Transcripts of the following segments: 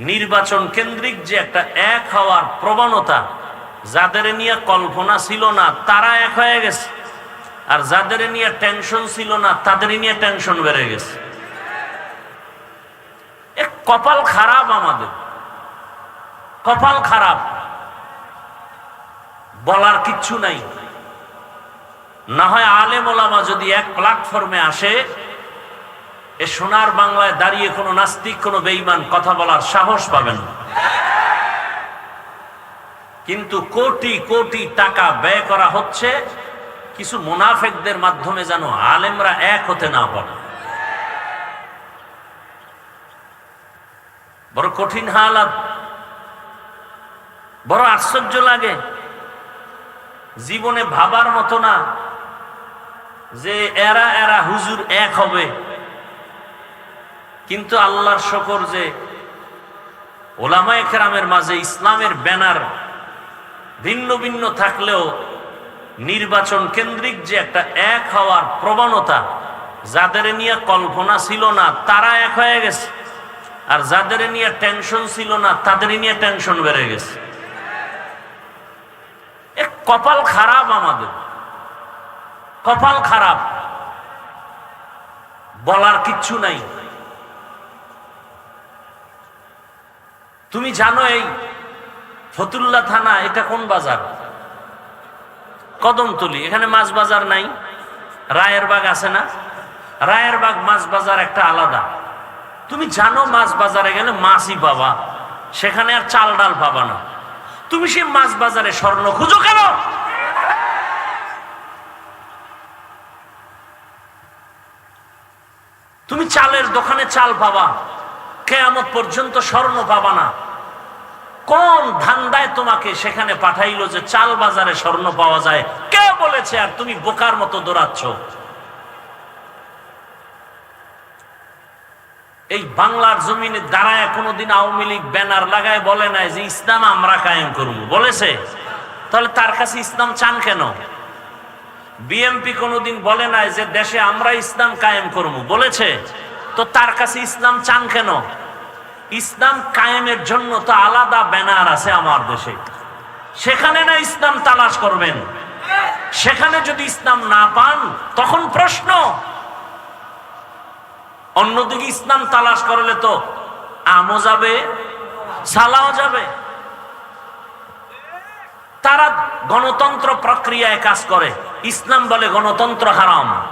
নির্বাচন কেন্দ্রিক যে একটা এক হওয়ার প্রবণতা, যাদের নিয়ে কল্পনা ছিল না, তারা এক হয়ে গেছে। আর যাদের নিয়ে টেনশন ছিল না, তাদের নিয়ে টেনশন বেড়ে গেছে। কপাল খারাপ আমাদের। কপাল খারাপ। বলার কিচ্ছু নাই। না হয় আলেম ওলামা যদি এক প্ল্যাটফর্মে আসে এ সোনার বাংলায় দাঁড়িয়ে কোনো নাস্তিক, কোনো বেঈমান কথা বলার সাহস পাবেন না। কিন্তু কোটি কোটি টাকা ব্যয় করা হচ্ছে, কিছু মুনাফেকদের মাধ্যমে যেন আলেমরা এক হতে না পারে। বড় কঠিন হালাত, বড় আশ্চর্য লাগে, জীবনে ভাবার মতো না যে এরা এরা হুজুর এক হবে। কিন্তু আল্লাহর শকর যে ওলামায়ে কেরামের মাঝে ইসলামের ব্যানার ভিন্ন ভিন্ন থাকলেও নির্বাচন কেন্দ্রিক যে একটা এক হওয়ার প্রবণতা, যাদের নিয়ে কল্পনা ছিল না, তারা এক হয়ে গেছে। আর যাদের নিয়ে টেনশন ছিল না, তাদের নিয়ে টেনশন বেড়ে গেছে। এ কপাল খারাপ আমাদের। কপাল খারাপ। বলার কিচ্ছু নাই। তুমি জানো এই ফতুল্লা থানা, এটা কোন বাজার? কদমতলি, এখানে মাছ বাজার নাই, রায়ের বাগ আছে না? রায়ের বাগ, মাছ বাজার একটা আলাদা। তুমি জানো মাছ বাজারে গেলে মাছই পাবা, সেখানে আর চাল ডাল পাবা না। তুমি সেই মাছ বাজারে স্বর্ণ খুঁজো কেন? তুমি চালের দোকানে চাল পাবা কেয়ামত পর্যন্ত স্বর্ণ পাবা না। কোন ধান্দায় তোমাকে সেখানে পাঠাইলো যে চাল বাজারে স্বর্ণ পাওয়া যায়? কে বলেছে আর তুমি বোকার মতো দৌড়াচ্ছ? এই বাংলার জমিনে দাঁড়ায় কোনোদিন আওয়ামী লীগ ব্যানার লাগায় বলে নাই যে ইসলাম আমরা কায়েম করব। বলেছে? তাহলে তার কাছে ইসলাম চান কেন? বিএমপি কোনোদিন বলে নাই যে দেশে আমরা ইসলাম কায়েম করব। বলেছে? তো তার কাছে ইসলাম চান কেন? ইসলাম কায়েমের জন্য তো আলাদা ব্যানার আছে আমার দেশে। সেখানে না ইসলাম তালাশ করবেন? সেখানে যদি ইসলাম না পান, তখন প্রশ্ন। অন্যদিকে ইসলাম তালাশ করলে তো আমও যাবে, সালাও যাবে। তারা গণতন্ত্র প্রক্রিয়ায় কাজ করে। ইসলাম বলে গণতন্ত্র হারাম।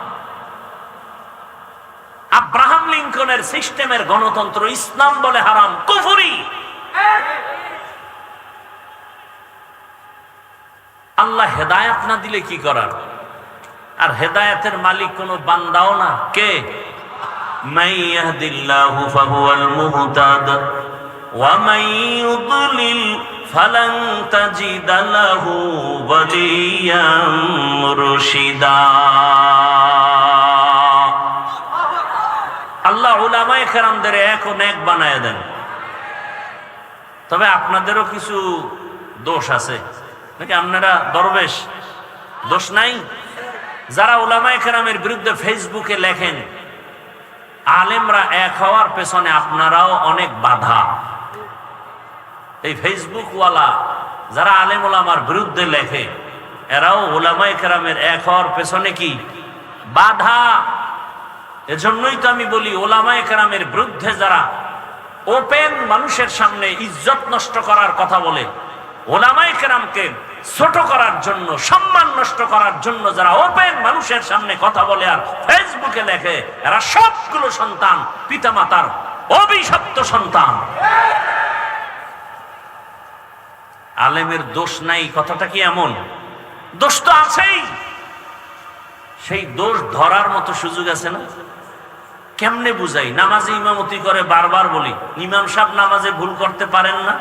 আব্রাহাম লিঙ্কনের সিস্টেমের গণতন্ত্র ইসলাম বলে হারাম, কুফুরি। আল্লাহ হেদায়াত না দিলে কি করার? আর হেদায়াতের মালিক কোনো বান্দাও না। কে? মাইয়াহদিল্লাহু মুহতাদ আল্লাহ উলামাই খেরামদের এখন এক বানায় দেন। তবে আপনাদেরও কিছু দোষ আছে। নাকি আপনারা দরবেশ? দোষ নাই? যারা উলামাই খেরামের বিরুদ্ধে ফেসবুকে লেখেন, আলেমরা এক হওয়ার পেছনে আপনারাও অনেক বাধা। এই ফেসবুকওয়ালা যারা আলেম ওলামার বিরুদ্ধে লেখে, এরাও ওলামাই কেরামের এক হওয়ার পেছনে কি? বাধা এজন্যই তো আমি বলি ওলামাই কেরামের বিরুদ্ধে যারা ওপেন মানুষের সামনে ইজ্জত নষ্ট করার কথা বলে ওলামাই কেরামকে ছোট করার জন্য, সম্মান নষ্ট করার জন্য যারা ওপেন মানুষের সামনে কথা বলে আর ফেসবুকে লেখে, এরা সবগুলো সন্তান, পিতামাতার অভিশপ্ত সন্তান। আলেমের দোষ নাই, কথাটা কি এমন? দোষ তো আছেই। সেই দোষ ধরার মতো সুযোগ আছে না? কেমনে বুঝাই? নামাজে ইমামতি করে বারবার বলি, ইমাম সাহেব নামাজে ভুল করতে পারেন না?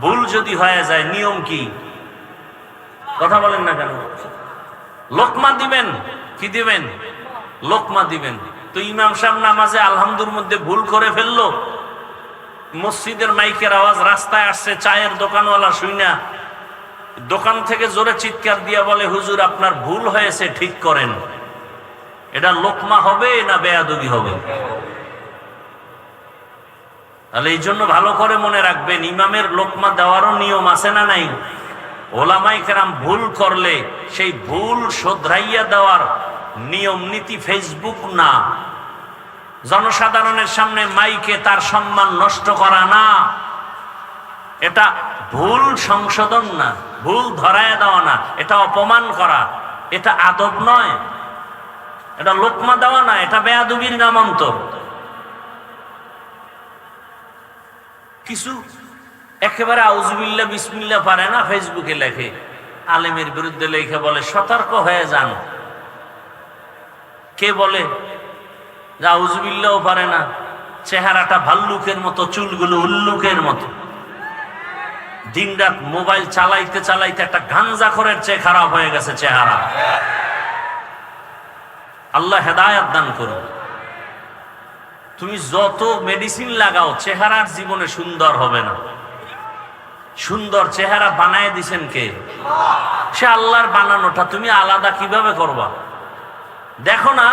ভুল যদি হয়ে যায়, নিয়ম কি? কথা বলেন না কেন? লোকমা দিবেন, কি দিবেন? লোকমা দিবেন। তো ইমাম সাহেব নামাজে আলহামদুর মধ্যে ভুল করে ফেলল? মসজিদের মাইকের আওয়াজ রাস্তায় আসছে, চায়ের দোকানওয়ালা শুই না দোকান থেকে জোরে চিৎকার দিয়া বলে, হুজুর, আপনার ভুল হয়েছে, ঠিক করেন। এটা লোকমা হবে না বেয়াদবি হবে? তাহলে এই জন্য ভালো করে মনে রাখবেন, ইমামের লোকমা দেওয়ারও নিয়ম আছে না নাই? ওলামাই কেরাম ভুল করলে, সেই ভুল শোধরাইয়া দেওয়ার নিয়ম নীতি ফেসবুক না। জনসাধারণের সামনে মাইকে তার সম্মান নষ্ট করা না। এটা ভুল সংশোধন না, ভুল ধরায় দেওয়া না, এটা অপমান করা, এটা আদব নয়। এটা লোকমা দেওয়া না, এটা বেয়াদুবির নামান্তর কিছু একেবারে আউজবিল্লা বিসমিল্লা পারে না, ফেসবুকে লেখে। আলেমের বিরুদ্ধে লেখে বলে, সতর্ক হয়ে যান। কে বলে? যে আউজুবিল্লাও পারে না, চেহারাটা ভাল্লুকের মতো, চুলগুলো উল্লুকের মতো। দিন রাত মোবাইল চালাইতে চালাইতে একটা গাঞ্জা খরের চেয়ে খারাপ হয়ে গেছে চেহারা। আল্লাহ হেদায়াত দান করুন। তুমি যত মেডিসিন লাগাও চেহারার জীবনে সুন্দর হবে না। সুন্দর চেহারা বানায় দিছেন কে? সে আল্লাহর বানানোটা তুমি আলাদা কীভাবে করবা? দেখো না,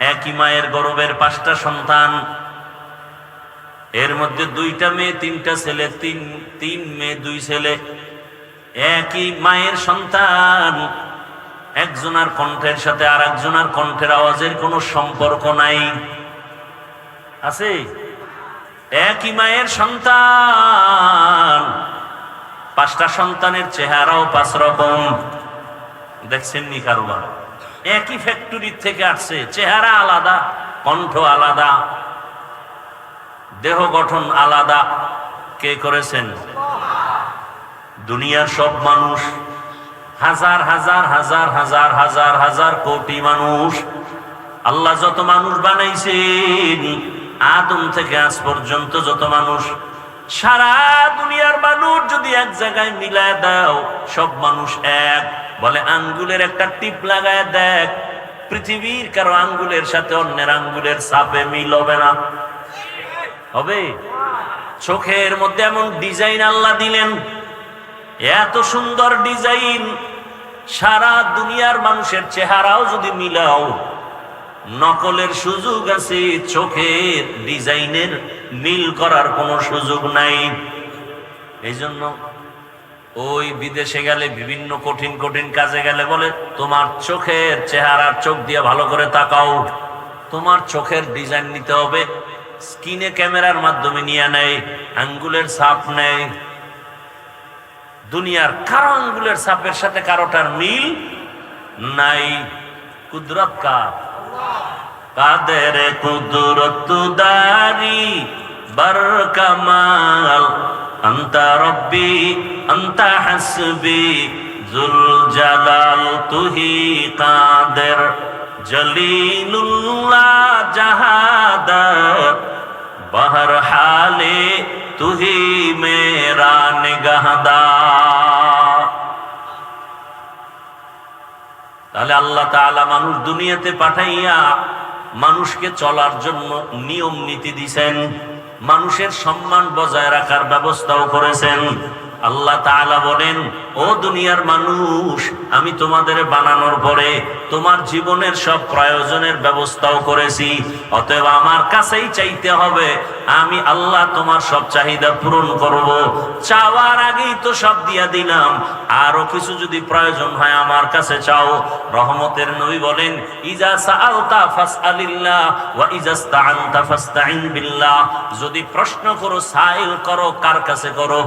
একই মায়ের গরবের পাঁচটা সন্তান। এর মধ্যে দুইটা মেয়ে, তিনটা ছেলে, তিন তিন মেয়ে, দুই ছেলে। একই মায়ের সন্তান। একজনার কণ্ঠের সাথে আর একজনার কণ্ঠের আওয়াজের কোনো সম্পর্ক নাই। আছে? একই মায়ের সন্তান। পাঁচটা সন্তানের চেহারাও পাঁচ রকম। দেখছেন নি কারোবার? একই ফ্যাক্টরির থেকে আসছে, চেহারা আলাদা, কণ্ঠ আলাদা, দেহ গঠন আলাদা। কে করেছেন? দুনিয়ার সব মানুষ। হাজার হাজার হাজার হাজার হাজার হাজার কোটি মানুষ। আল্লাহ যত মানুষ বানাইছেন, আদম থেকে আজ পর্যন্ত যত মানুষ, সারা দুনিয়ার মানুষ যদি এক জায়গায় মিলায় দাও, সব মানুষ এক। বলে আঙ্গুলের একটা টিপ লাগায় দেখ, পৃথিবীর কারও আঙ্গুলের সাথে অন্যের আঙ্গুলের সাপে মিল হবে না। হবে? চোখের মধ্যে এমন ডিজাইন আল্লাহ দিলেন, এত সুন্দর ডিজাইন সারা দুনিয়ার মানুষের চেহারাও যদি মিলাও, নকলের সুযোগ আছে, চোখের ডিজাইনের মিল করার কোনো সুযোগ নাই। এই জন্য ওই বিদেশে গেলে, বিভিন্ন কঠিন কঠিন কাজে গেলে বলে, তোমার চোখের চেহারার চোখ দিয়ে ভালো করে তাকাও। তোমার চোখের ডিজাইন নিতে হবে। স্কিনে ক্যামেরার মাধ্যমে নিয়ে নেয় আঙ্গুলের ছাপ নেয়। দুনিয়ার কারও আঙ্গুলের ছাপের সাথে কারোটার মিল নাই। কুদরত কার? কাদের কুদরত দারি বর আন্তা রব্বি, আন্তা হাসবি। জুল জালাল, তুহি কাদের? জলিলুল্লাহ জাহাদত বহর হালে তুহি মেরা নিগাহদার তাহলে আল্লাহ তাআলা মানুষ দুনিয়াতে পাঠাইয়া মানুষকে চলার জন্য নিয়ম নীতি দিছেন, মানুষের সম্মান বজায় রাখার ব্যবস্থাও করেছেন। আল্লাহ তাআলা বলেন, ও দুনিয়ার মানুষ, আমি তোমাদের বানানোর পরে তোমার জীবনের সব প্রয়োজনের ব্যবস্থাও করেছি। অতএব আমার কাছেই চাইতে হবে, আমি আল্লাহ তোমার সব চাহিদা পূরণ করব। চাওয়ার আগেই তো সব দিয়া দিলাম। আরও কিছু যদি প্রয়োজন হয় আমার কাছে চাও। রহমতের নবী বলেন, ইজা সাআলতা ফাসআলিল্লাহ ওয়া ইজাস্তাআনতা ফাস্তাইন বিল্লাহ। যদি প্রশ্ন করো, সাইল করো, কার কাছে করো?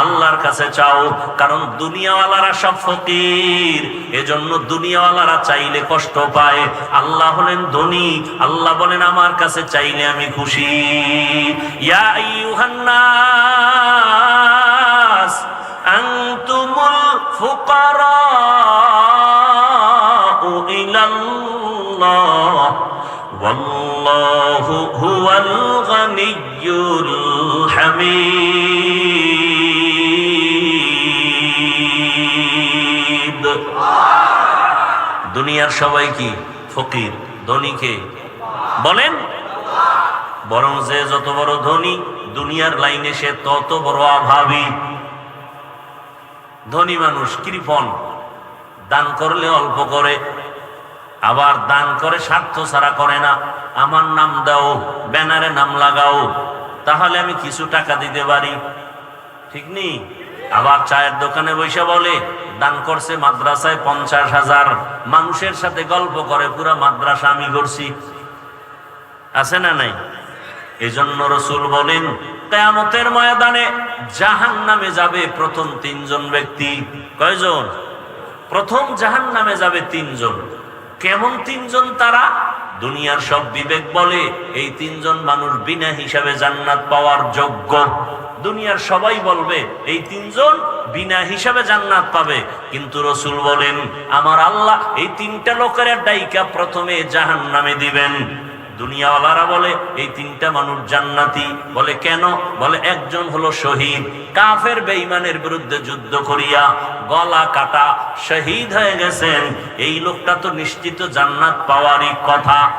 আল্লাহর কাছে চাও কারণ দুনিয়াওয়ালারা সব ফকির এজন্য দুনিয়াওয়ালারা চাইলে কষ্ট পায় আল্লাহ হলেন ধনী আল্লাহ বলেন আমার কাছে চাইলে আমি খুশি ইয়া আইয়ুহান্নাস আনতুমুল ফুকারাউ ইলাল্লাহ والله هو الغني الحميد দুনিয়ার সবাই কি? ফকির ধনীকে বলেন। বরং যে যত বড় ধনী, দুনিয়ার লাইনে সে তত বড় অভাবী। ধনী মানুষ কৃপন দান করলে অল্প করে, আবার দান করে স্বার্থ ছাড়া করে না। আমার নাম দাও, ব্যানারে নাম লাগাও, তাহলে আমি কিছু টাকা দিতে পারি। ঠিক নেই? আবার চায়ের দোকানে বসে বলে, দান করছে মাদ্রাসায় পঞ্চাশ হাজার। মানুষের সাথে গল্প করে, পুরা মাদ্রাসা আমি করছি আছে না নাই? এই জন্য রসুল বলেন, কেয়ামতের ময়দানে জাহান নামে যাবে প্রথম তিনজন ব্যক্তি। কয়জন? প্রথম জাহান নামে যাবে তিনজন। কেমন তিনজন তারা? দুনিয়ার সব বিবেক বলে এই তিনজন মানুষ বিনা হিসাবে জান্নাত পাওয়ার যোগ্য। দুনিয়ার সবাই বলবে, এই তিনজন বিনা হিসাবে জান্নাত পাবে। কিন্তু রসুল বলেন, আমার আল্লাহ এই তিনটা লোকের ডাইকা প্রথমে জাহান নামে দিবেন। দুনিয়াওয়ালারা বলে, এই তিনটা মানুষ জান্নাতি। বলে, কেন? বলে, একজন হলো শহীদ। কাফের বেঈমানের বিরুদ্ধে যুদ্ধ করিয়া গলা কাটা শহীদ হয়ে গেছেন। এই লোকটা তো নিশ্চিত জান্নাত পাওয়ারই কথা।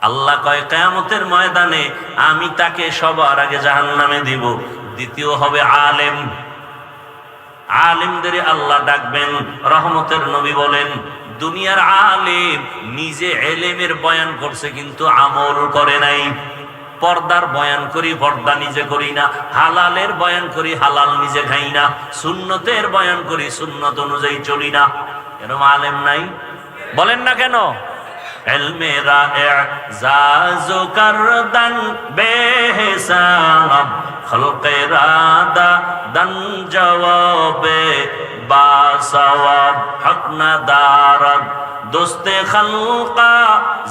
আল্লাহ কয়, কেয়ামতের ময়দানে আমি তাকে সবার আগে জাহান্নামে দিব। দ্বিতীয় হবে আলেম। আলেমদের আল্লাহ ডাকবেন, রহমতের নবী বলেন। দুনিয়ার আলেম নিজে এলেমের বয়ান করছে কিন্তু আমল করে নাই। পর্দার বয়ান করি, পর্দা নিজে করি না। হালালের বয়ান করি, হালাল নিজে খাই না। সুন্নতের বয়ান করি, সুন্নত অনুযায়ী চলি না। এরকম আলেম নাই? বলেন না কেন? এলমেরা এজাজো করদন বেহসাব খলকে রাদা দন জবাবে বাসওয়াব হক না দারদ দোস্তে খলকা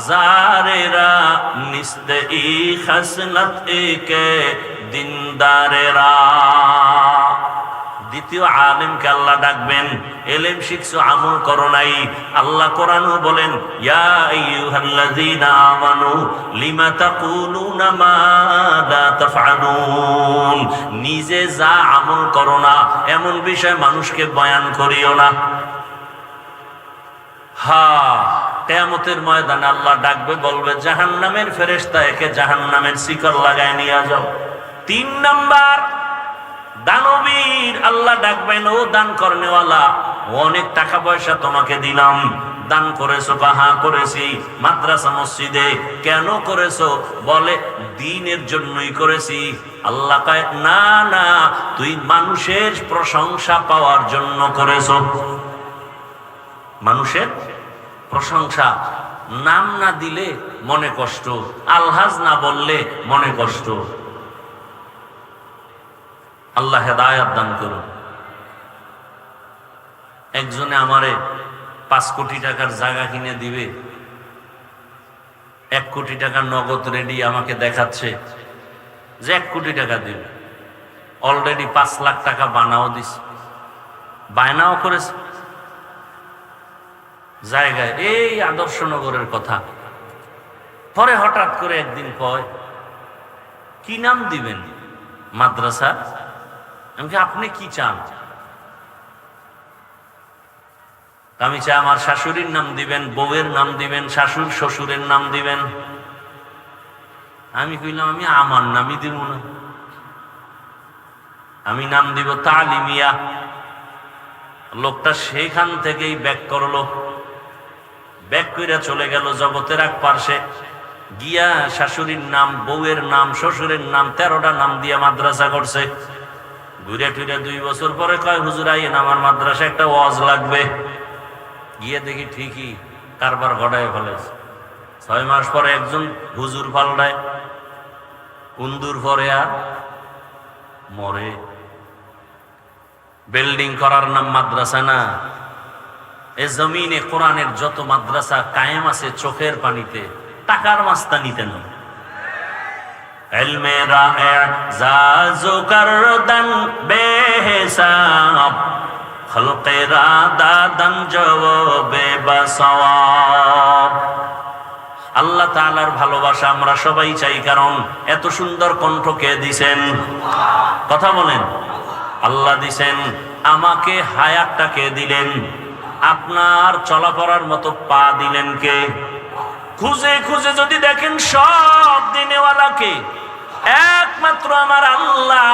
জারেরা নিস্তে ই খসনত একে দিনদারেরা। দ্বিতীয় আলেমকে আল্লাহ ডাকবেন, এলেম শিখছো, আমল করো নাই। আল্লাহ কোরআনও বলেন, ইয়া আইয়ুহাল্লাযীনা আমানু, লিমা তাকুলুনা তাফআলুন? নিজে যা আমল করো না, এমন বিষয় মানুষকে বয়ান করিও না। হা, কেয়ামতের ময়দানে আল্লাহ ডাকবে, বলবে, জাহান্নামের ফেরেশতা একে জাহান্নামের শিকল লাগায় নিয়ে যাও। তিন নাম্বার আল্লাহ ডাকবেন, ও দান করনেওয়ালা, অনেক টাকা পয়সা তোমাকে দিলাম। দান করেছ বা হা করেছি, মাদ্রাসা মসজিদে কেন করেছ? বলে, দিনের জন্যই করেছি। আল্লাহ না না, তুই মানুষের প্রশংসা পাওয়ার জন্য করেছ। মানুষের প্রশংসা, নাম না দিলে মনে কষ্ট, আলহাজ না বললে মনে কষ্ট। আল্লাহ হেদায়াত দান করুন। একজনে আমারে পাঁচ কোটি টাকার জায়গা কিনে দিবে, এক কোটি টাকার নগদ রেডি আমাকে দেখাচ্ছে, যে এক কোটি টাকা দিবে। অলরেডি পাঁচ লাখ টাকা বানাও দিস বায়নাও করেছে। জায়গায় এই আদর্শনগরের কথা। পরে হঠাৎ করে একদিন কয়, কি নাম দিবেন? মাদ্রাসা? আমি আপনি কি চান? আমি চাই আমার শাশুড়ির নাম দিবেন, বউয়ের নাম দিবেন শাশুর শ্বশুরের নাম দিবেন। আমি কইলাম, আমি আমার নামই দিব না। আমি নাম দিব তালিমিয়া। লোকটা সেইখান থেকেই ব্যাক করল। ব্যাক কইরা চলে গেল জগতের এক পার্শ্বে। গিয়া শাশুড়ির নাম, বউয়ের নাম, শ্বশুরের নাম, তেরোটা নাম দিয়া মাদ্রাসা করছে। ঘুরে টুরে দুই বছর পরে কয়, হুজুর আইন আমার মাদ্রাসা একটা ওয়াজ লাগবে। গিয়ে দেখি ঠিকই কারবার ঘটায় ফেলেছে। ছয় মাস পরে একজন হুজুর পাল্টায়, কুন্দুর পরে আর মরে। বিল্ডিং করার নাম মাদ্রাসা না। এ জমিনে কোরআনের যত মাদ্রাসা কায়েম আছে চোখের পানিতে, টাকার মাস্তা নিতে না। علم اعزاز کردن بے حساب خلق را دادن جواب بسواب আল্লাহ তাআলার ভালোবাসা আমরা সবাই চাই কারণ এত সুন্দর কণ্ঠ কে দিছেন কথা বলেন আল্লাহ দিছেন আমাকে হায়াতটা কে দিলেন আপনার চলাফেরার মতো পা দিলেন কে খুঁজে খুঁজে যদি দেখেন সব দিনেওয়ালাকে, একমাত্র আমার আল্লাহ,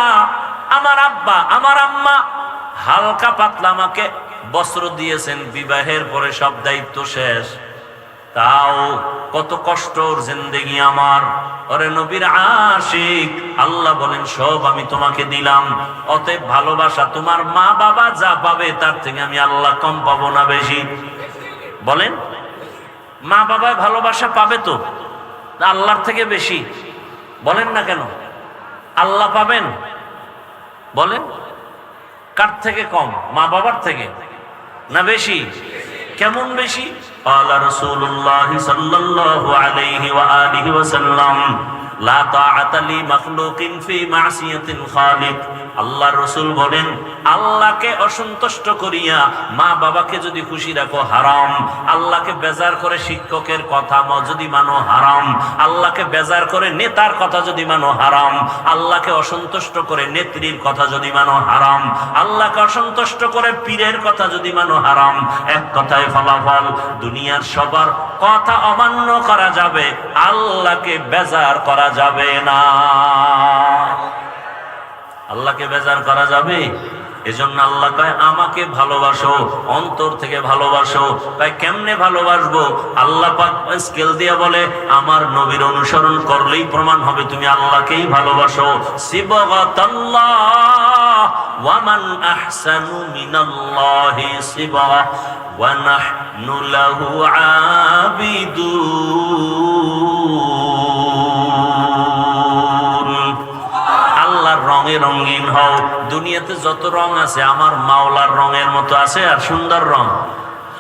আমার আব্বা, আমার আম্মা, হালকা পাতলা আমাকে বস্ত্র দিয়েছেন, বিবাহের পরে সব দায়িত্ব শেষ। তাও কত কষ্টর জিন্দেগি আমার। ওরে নবীর আশিক, আল্লাহ বলেন, সব আমি তোমাকে দিলাম। অতএব ভালোবাসা তোমার মা বাবা যা পাবে, তার থেকে আমি আল্লাহ কম পাবো না বেশি। বলেন? মা বাবায় ভালোবাসা পাবে তো? আল্লাহর থেকে বেশি। বলেন না কেন? আল্লাহ পাবেন? বলেন। কার থেকে কম? মা বাবার থেকে? না বেশি? কেমন বেশি? ওয়া লা তাআতালি মাখলুকিন ফি মাসিয়াতিন খালিক। আল্লাহ বলেন, আল্লাহকে অসন্তুষ্ট করিয়া মা বাবাকে যদি খুশি রাখো হারাম। আল্লাহকে বেজার করে শিক্ষকের কথা যদি মানো হারাম। আল্লাহকে বেজার করে নেতার কথা যদি মানো হারাম। আল্লাহকে অসন্তুষ্ট করে নেত্রীর কথা যদি মানো হারাম। আল্লাহকে অসন্তুষ্ট করে পীরের কথা যদি মানো হারাম। এক কথায় ফলাফল, দুনিয়ার সবার কথা অমান্য করা যাবে। আল্লাহকে বেজার করা যাবে না। আল্লাহকে বেজার করা যাবে? এজন্য আল্লাহ কয়, আমাকে ভালোবাসো, অন্তর থেকে ভালোবাসো। তাই কেমনে ভালোবাসবো? আল্লাহ পাক স্কেল দিয়ে বলে, আমার নবীর অনুসরণ করলেই প্রমাণ হবে, তুমি আল্লাহকেই ভালোবাসো। ওয়ামান আল্লাহর। রঙে রঙিন হও। দুনিয়াতে যত রং আছে, আমার মাওলার রঙের মতো আছে আর সুন্দর রং।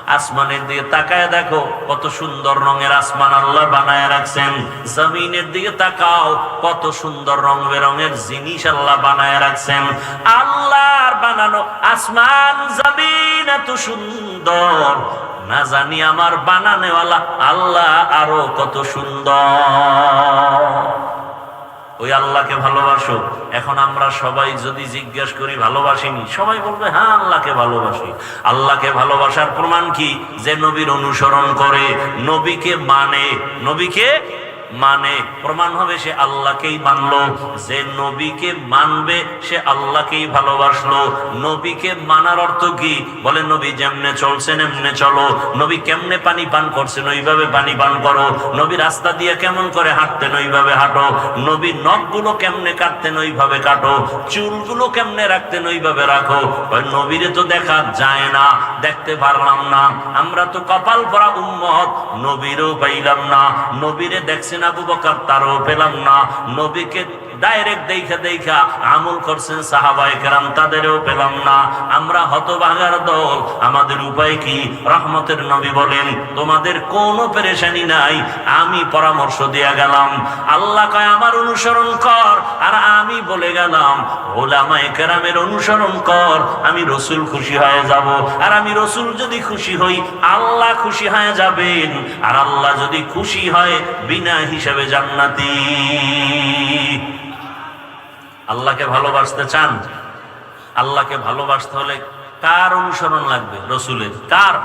আসমানের দিকে তাকায় দেখো, কত সুন্দর রঙের আসমান আল্লাহ বানায় রাখছেন। জমিনের দিকে তাকাও, কত সুন্দর রং বেরঙের জিনিস আল্লাহ বানায় রাখছেন। আল্লাহর বানানো আসমান, জমিন এত সুন্দর। না জানি আমার বানানেওয়ালা আল্লাহ আরও কত সুন্দর। ওই আল্লাহকে ভালোবাসো। এখন আমরা সবাই যদি জিজ্ঞেস করি, ভালোবাসিনি? সবাই বলবে হ্যাঁ আল্লাহকে ভালোবাসি। আল্লাহকে ভালোবাসার প্রমাণ কি? যে নবীর অনুসরণ করে, নবীকে মানে নবীকে মানে প্রমাণ হবে সে আল্লাহকেই মানলো, যে নবীকে মানবে সে আল্লাহকেই ভালোবাসলো। নবীকে মানার অর্থ কি? বলে, নবী যেমনে চলছেন এমনে চলো। নবী কেমনে পানি পান করছেন ওইভাবে পানি পান করো। নবী রাস্তা দিয়ে কেমন করে হাঁটতেন ওইভাবে হাঁটো। নবী নখগুলো কেমনে কাটতেন ওইভাবে কাটো। চুলগুলো কেমনে রাখতেন ওইভাবে রাখো। নবীরে তো দেখা যায় না, দেখতে পারলাম না। আমরা তো কপাল পরা উম্মত, নবীরও পাইলাম না। নবীরে দেখছেন আবু বকর তারও পেলাম না। নবীকে ডাইরেক্ট দেখা দেখা আমল করছেন সাহাবায়ে কেরাম, তাদেরও পেলাম না। আমরা হতভাগার দল, আমাদের উপায় কি? রহমতের নবী বলেন, তোমাদের কোনো পেরেশানি নাই, আমি পরামর্শ দিয়া গেলাম। আল্লাহ কয়, আমার অনুসরণ কর। আর আমি বলে গেলাম, ওলামায়ে কেরামের অনুসরণ কর, আমি রসুল খুশি হয়ে যাব। আর আমি রসুল যদি খুশি হই, আল্লাহ খুশি হয়ে যাবেন। আর আল্লাহ যদি খুশি হয়, বিনা হিসাবে জান্নাতি। আল্লাহকে ভালোবাসতে চান? আল্লাহকে ভালোবাসতে হলে কার অনুসরণ লাগবে রসুলের? কার?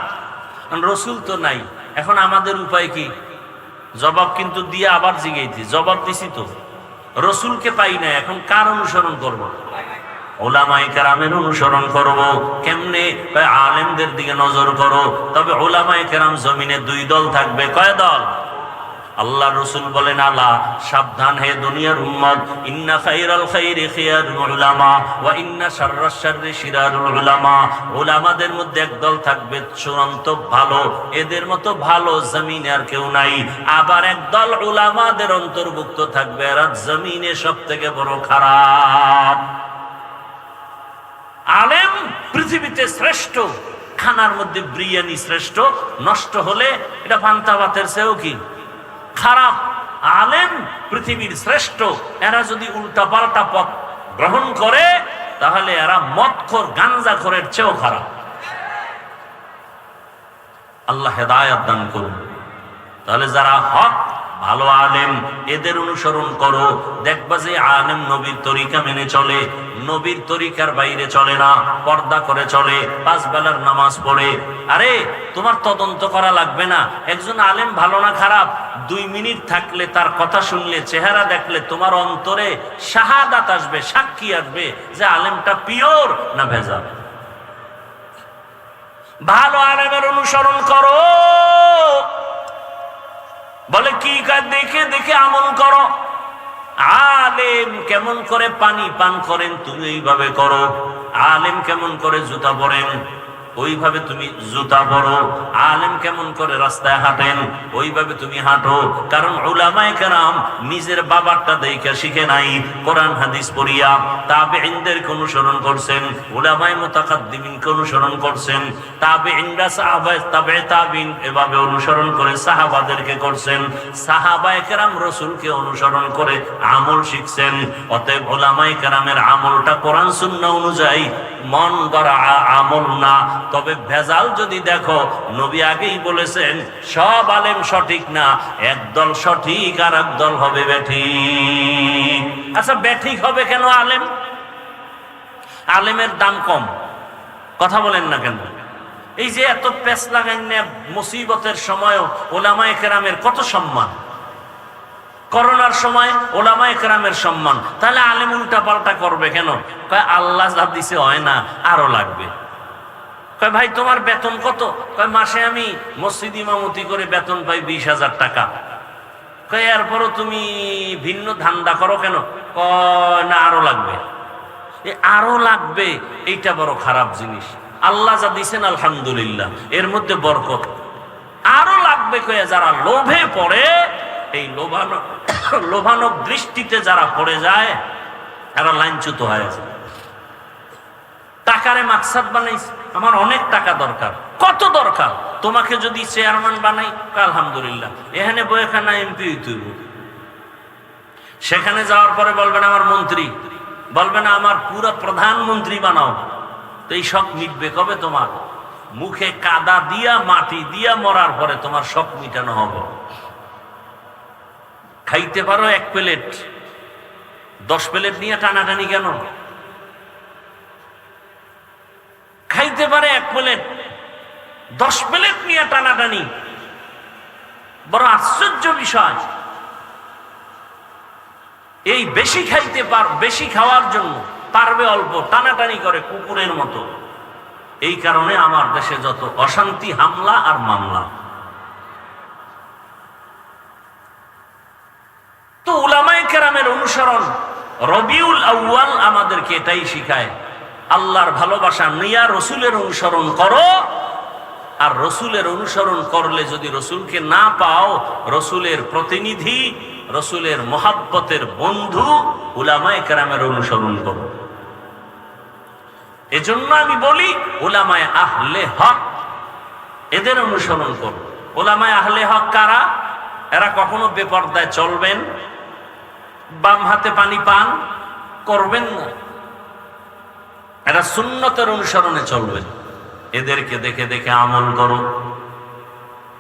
রসুল তো নাই। এখন আমাদের উপায় কি? জবাব কিন্তু দিয়ে আবার জিগেইছি জবাব দিছি তো। রসুলকে পাই না এখন কার অনুসরণ করব। ওলামাই কেরামের অনুসরণ করব। কেমনে? আলেমদের দিকে নজর করো। তবে ওলামাই কেরাম জমিনে দুই দল থাকবে। কয় দল? আল্লাহ রসুল বলেন, আলা, সাবধান হে দুনিয়ার উম্মত। ইন্না খাইরাল খাইরি খিয়ারুল উলামা ওয়া ইন্না শাররাশ শাররি শিরারুল উলামা। উলামাদের মধ্যে একদল থাকবে চূড়ান্ত ভালো। এদের মতো ভালো জমিনে আর কেউ নাই। আবার একদল উলামাদের অন্তর্ভুক্ত থাকবে এরা জমিনে সব থেকে বড় খারাপ। আলেম পৃথিবীতে শ্রেষ্ঠ, খানার মধ্যে বিরিয়ানি শ্রেষ্ঠ, নষ্ট হলে এটা পান্তা ভাতের চেয়েও কি? খারাপ আলেম পৃথিবীর শ্রেষ্ঠ। এরা যদি উল্টা পাল্টা পথ গ্রহণ করে, তাহলে এরা মৎখর গাঞ্জা খোরের চেয়েও খারাপ। আল্লাহ হেদায়ত দান করুন। তাহলে যারা হক ভালো আলেম, এদের অনুসরণ করো। দেখবা যে আলেম নবীর তরিকা মেনে চলে, নবীর তরিকার বাইরে চলে না, পর্দা করে চলে, পাঁচ বেলার নামাজ পড়ে। আরে, তোমার তদন্ত করা লাগবে না। একজন আলেম ভালো না খারাপ? দুই মিনিট থাকলে তার কথা শুনলে, চেহারা দেখলে তোমার অন্তরে শাহাদাত আসবে, সাক্ষী আসবে যে আলেমটা পিওর না ভেজাল। ভালো আলেমের অনুসরণ করো। বলে, কি কাজ দেখে দেখে আমল করো। আলেম কেমন করে পানি পান করেন, তুমি এইভাবে করো। আলেম কেমন করে জুতা পরেন। ওইভাবে তুমি জুতা পরো আলেম কেমন করে রাস্তায় হাঁটেন, ওইভাবে তুমি হাঁটো। কারণ ওলামায় কেরাম নিজের বাবারটা দেখে শিখে নাই, কোরআন, হাদিস পড়িয়া তাবে ইন্দেরকে অনুসরণ করছেন ওলামায় মোতাকাদ্দিমিনকে অনুসরণ করছেন তাবে ইন্দ্রা সাহাবায় তাবে তাবিন এভাবে অনুসরণ করে সাহাবাদেরকে করছেন, সাহাবায় কেরাম রসুলকে অনুসরণ করে আমল শিখছেন। অতএব ওলামায় কেরামের আমলটা কোরআন শূন্য অনুযায়ী মন গড়া আমল না তবে ভেজাল যদি দেখো, নবী আগেই বলেছেন, সব আলেম সঠিক না, একদল সঠিক আর একদল হবে ব্যাঠিক আচ্ছা ব্যাঠিক হবে কেন আলেম? আলেমের দাম কম। কথা বলেন না কেন? এই যে এত পেস লাগাই না, মুসিবতের সময়ও ওলামায়ে কেরামের কত সম্মান? করোনার সময় ওলামায়ে কেরামের সম্মান। তাহলে আলেম উল্টা পাল্টা করবে কেন? আল্লাহ যা দিছে হয় না আরও লাগবে। কয়, ভাই, তোমার বেতন কত? কয়, মাসে আমি মসজিদ ইমামতি করে বেতন পাই বিশ হাজার টাকা। কয়, এরপরও তুমি ভিন্ন ধান্দা করো কেন? না, আরও লাগবে। আরও লাগবে? এইটা বড় খারাপ জিনিস। আল্লাহ যা দিছেন, আলহামদুলিল্লাহ। এর মধ্যে বরকত। আরও লাগবে? কয়ে, যারা লোভে পড়ে, এই লোভানো লোভানক দৃষ্টিতে যারা পড়ে যায় এরা লাইনচ্যুত হয়ে যায়। টাকারে মাকসাদ বানাইছে। আমার অনেক টাকা দরকার। কত দরকার? তোমাকে যদি চেয়ারম্যান বানাই আলহামদুলিল্লাহ। এখানে বইখানা এমপি তুইব সেখানে যাওয়ার পরে বলবেন, আমার মন্ত্রী। বলবে না আমার পুরো প্রধানমন্ত্রী বানাও। তো এই শখ মিটবে কবে তোমার? মুখে কাদা দিয়া, মাটি দিয়া মরার পরে তোমার শখ মিটানো হবে। খাইতে পারো এক প্লেট। দশ প্লেট নিয়ে টানাটানি কেন? খাইতে পারে এক প্লেট। দশ প্লেট নিয়ে টানাটানি। বড় আশ্চর্য বিষয়। এই বেশি খাইতে পার, বেশি খাওয়ার জন্য পারবে অল্প, টানাটানি করে কুকুরের মতো। এই কারণে আমার দেশে যত অশান্তি, হামলা আর মামলা। তো উলামায়ে কেরামের অনুসরণ রবিউল আউয়াল আমাদেরকে এটাই শিখায়। আল্লাহর ভালোবাসা নিয়া রসুলের অনুসরণ করো। আর রসুলের অনুসরণ করলে যদি রসুলকে না পাও, রসুলের প্রতিনিধি, রসুলের মহাব্বতের বন্ধু উলামায় কেরামের অনুসরণ করো। এজন্য আমি বলি ওলামায় আহলে হক এদের অনুসরণ করো। ওলামায় আহলে হক কারা? এরা কখনো বেপর্দায় চলবেন, বাম হাতে পানি পান করবেন না। এরা সুন্নতের অনুসরণে চলবে। এদেরকে দেখে দেখে আমল করো।